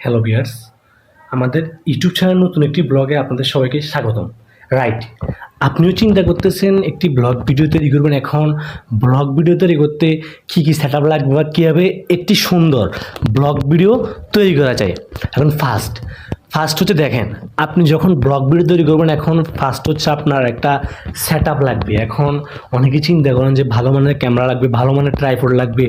Hello বিয়ার্স আমাদের YouTube channel নতুন একটি ব্লগে আপনাদের সবাইকে স্বাগতম। রাইট আপনিও চিন্তা করতেছেন একটি ব্লগ ভিডিও তৈরি করবেন এখন। ব্লগ ভিডিও তৈরি করতে কী কী সেট আপ লাগবে বা কীভাবে একটি সুন্দর ব্লগ ভিডিও তৈরি করা যায়? এখন ফার্স্ট ফার্স্ট হচ্ছে দেখেন, আপনি যখন ব্লগ ভিডিও তৈরি করবেন, এখন ফার্স্ট হচ্ছে আপনার একটা সেট লাগবে। এখন অনেকে চিন্তা করেন যে ভালো মানের ক্যামেরা লাগবে, ভালো মানের ট্রাইপড লাগবে।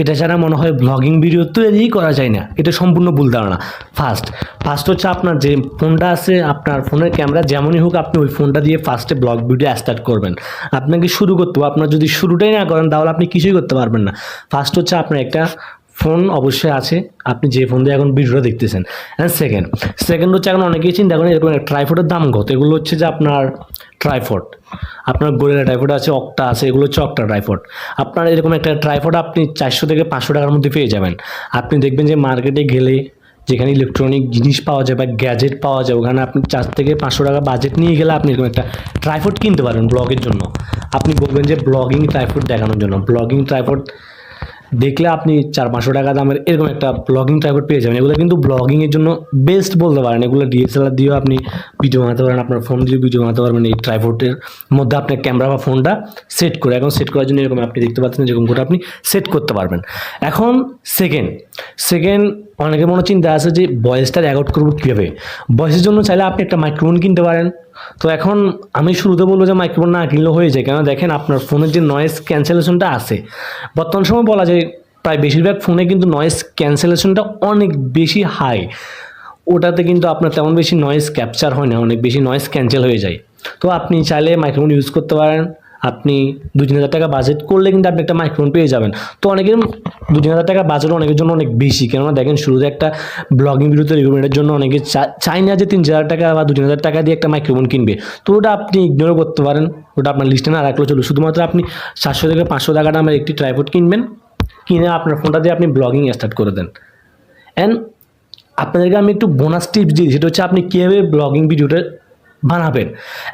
এটা ছাড়া মনে হয় ব্লগিং ভিডিও তৈরিই করা যায় না। এটা সম্পূর্ণ ভুল ধারণা। ফার্স্ট ফার্স্ট হচ্ছে আপনার যে ফোনটা আছে, আপনার ফোনের ক্যামেরা যেমনই হোক, আপনি ওই ফোনটা দিয়ে ফার্স্টে ব্লগ ভিডিও স্টার্ট করবেন। আপনাকে শুরু করতে হবে। আপনার যদি শুরুটাই না করেন, তাহলে আপনি কিছুই করতে পারবেন না। ফার্স্ট হচ্ছে আপনার একটা ফোন অবশ্যই আছে। আপনি যে ফোন দিয়ে এখন ভিডিওটা দেখতেছেন। অ্যান্ড সেকেন্ড সেকেন্ড হচ্ছে এখন অনেকেই চিন্তা করেন, এরকম ট্রাইফোডের দাম কত? এগুলো হচ্ছে যে আপনার ট্রাইফোড আপনার গোরেলা ট্রাইফোড আছে অক্টা আছে, এগুলো হচ্ছে অক্টা ট্রাইফোড আপনার এরকম একটা ট্রাইফোড আপনি চারশো থেকে পাঁচশো টাকার মধ্যে পেয়ে যাবেন। আপনি দেখবেন যে মার্কেটে গেলে যেখানে ইলেকট্রনিক জিনিস পাওয়া যায় বা গ্যাজেট পাওয়া যায়, ওখানে আপনি চার থেকে পাঁচশো টাকা বাজেট নিয়ে গেলে আপনি এরকম একটা ট্রাইফোড কিনতে পারেন ব্লগের জন্য। আপনি বলবেন যে ব্লগিং ট্রাইফোড দেখানোর জন্য। ব্লগিং ট্রাইফোড দেখলে আপনি চার পাঁচশো টাকা দামের এরকম একটা ব্লগিং ট্রাইপড পেয়ে যাবেন। এগুলো কিন্তু ব্লগিংয়ের জন্য বেস্ট বলতে পারেন। এগুলো ডিএসএলআর দিয়েও আপনি ভিডিও বানাতে পারেন, আপনার ফোন দিয়ে ভিডিও বানাতে পারবেন। এই ট্রাইপোর্টের মধ্যে আপনার ক্যামেরা বা ফোনটা সেট করে। এখন সেট করার জন্য এরকম আপনি দেখতে পাচ্ছেন যেরকম করে আপনি সেট করতে পারবেন। এখন সেকেন্ড সেকেন্ড অনেকের মনে চিন্তা আছে যে ভয়েসটা রেকর্ড করব কীভাবে? ভয়েসের জন্য চাইলে আপনি একটা মাইক্রোফোন কিনতে পারেন। তো এখন আমি শুরুতে বলব যে মাইক্রোফোন না কিনলেও হয়ে যায়। কেন দেখেন আপনার ফোনের যে নয়েজ ক্যান্সেলেশনটা আছে, বর্তমান সময় বলা যায় প্রায় বেশিরভাগ ফোনে কিন্তু নয়েজ ক্যান্সেলেশনটা অনেক বেশি হাই ওটাতে কিন্তু আপনার তেমন বেশি নয়েজ ক্যাপচার হয় না, অনেক বেশি নয়েজ ক্যান্সেল হয়ে যায়। তো আপনি চাইলে মাইক্রোফোন ইউজ করতে পারেন। আপনি দু তিন হাজার টাকা বাজেট করলে কিন্তু আপনি একটা মাইক্রোফোন পেয়ে যাবেন। তো অনেকের দু তিন হাজার টাকা বাজেট অনেকের জন্য অনেক বেশি। কেননা দেখেন শুরুতে একটা ব্লগিং ভিডিও তৈরি করবেন, এটার জন্য অনেকে চায় না যে তিন হাজার টাকা বা দু তিন হাজার টাকা দিয়ে একটা মাইক্রোফোন কিনবে। তো ওটা আপনি ইগনোর করতে পারেন। ওটা আপনার লিস্টে না রাখলেও চলবে। শুধুমাত্র আপনি সাতশো থেকে পাঁচশো টাকা দামের একটি ট্রাইপড কিনবেন, কিনে আপনার ফোনটা দিয়ে আপনি ব্লগিং স্টার্ট করে দেন। অ্যান্ড আপনাদেরকে আমি একটু বোনাস টিপস দিই। সেটা হচ্ছে আপনি কীভাবে ব্লগিং ভিডিওটা বানাবেন।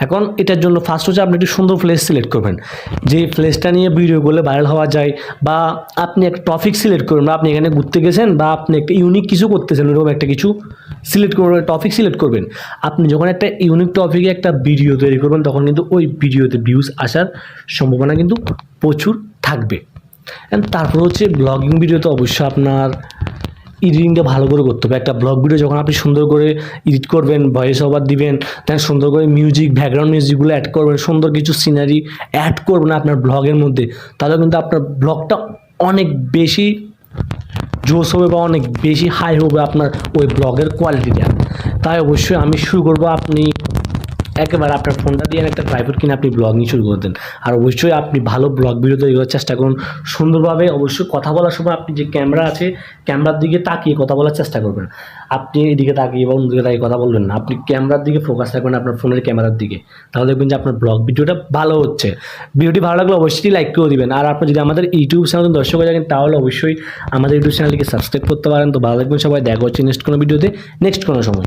এখন এটার জন্য ফার্স্ট হচ্ছে আপনি একটু সুন্দর প্লেস সিলেক্ট করবেন। যে প্লেসটা নিয়ে ভিডিও করলে ভাইরাল হওয়া যায় বা আপনি একটা টপিক সিলেক্ট করবেন বা আপনি এখানে ঘুরতে গেছেন বা আপনি একটা ইউনিক কিছু করতেছেন ওরকম একটা কিছু সিলেক্ট করবেন টপিক সিলেক্ট করবেন। আপনি যখন একটা ইউনিক টপিকে একটা ভিডিও তৈরি করবেন, তখন কিন্তু ওই ভিডিওতে ভিউজ আসার সম্ভাবনা কিন্তু প্রচুর থাকবে। তারপর হচ্ছে ব্লগিং ভিডিও তো অবশ্যই আপনার এডিটিংটা ভালো করে করতে হবে। একটা ব্লগ ভিডিও যখন আপনি সুন্দর করে এডিট করবেন ভয়েস ওভার দিবেন দেন সুন্দর করে মিউজিক ব্যাকগ্রাউন্ড মিউজিকগুলো অ্যাড করবেন, সুন্দর কিছু সিনারি অ্যাড করবেন আপনার ব্লগের মধ্যে, তাহলে কিন্তু আপনার ব্লগটা অনেক বেশি জোস হবে বা অনেক বেশি হাই হবে আপনার ওই ব্লগের কোয়ালিটিটা তাই অবশ্যই আমি শুরু করব। আপনি একেবারে আপনার ফোনটা দিয়ে একটা প্রাইভেট কিনে আপনি ব্লগিং শুরু করে দেন। আর অবশ্যই আপনি ভালো ব্লগ ভিডিও তৈরি করার চেষ্টা করুন। সুন্দরভাবে অবশ্যই কথা বলার সময় আপনি যে ক্যামেরা আছে ক্যামেরার দিকে তাকিয়ে কথা বলার চেষ্টা করবেন। আপনি এদিকে তাকিয়ে বা অন্যদিকে তাকিয়ে কথা বলবেন না। আপনি ক্যামেরার দিকে ফোকাস রাখবেন আপনার ফোনের ক্যামেরার দিকে। তাহলে দেখবেন যে আপনার ব্লগ ভিডিওটা ভালো হচ্ছে। ভিডিওটি ভালো লাগলে অবশ্যই লাইক করে দিবেন। আর আপনি যদি আমাদের ইউটিউব চ্যানেল দর্শক হয়ে থাকেন, তাহলে অবশ্যই আমাদের ইউটিউব চ্যানেলটিকে সাবস্ক্রাইব করতে পারেন। তো ভালো লাগবেন সবাই। দেখা হচ্ছে নেক্সট কোনো ভিডিওতে নেক্সট কোনো সময়।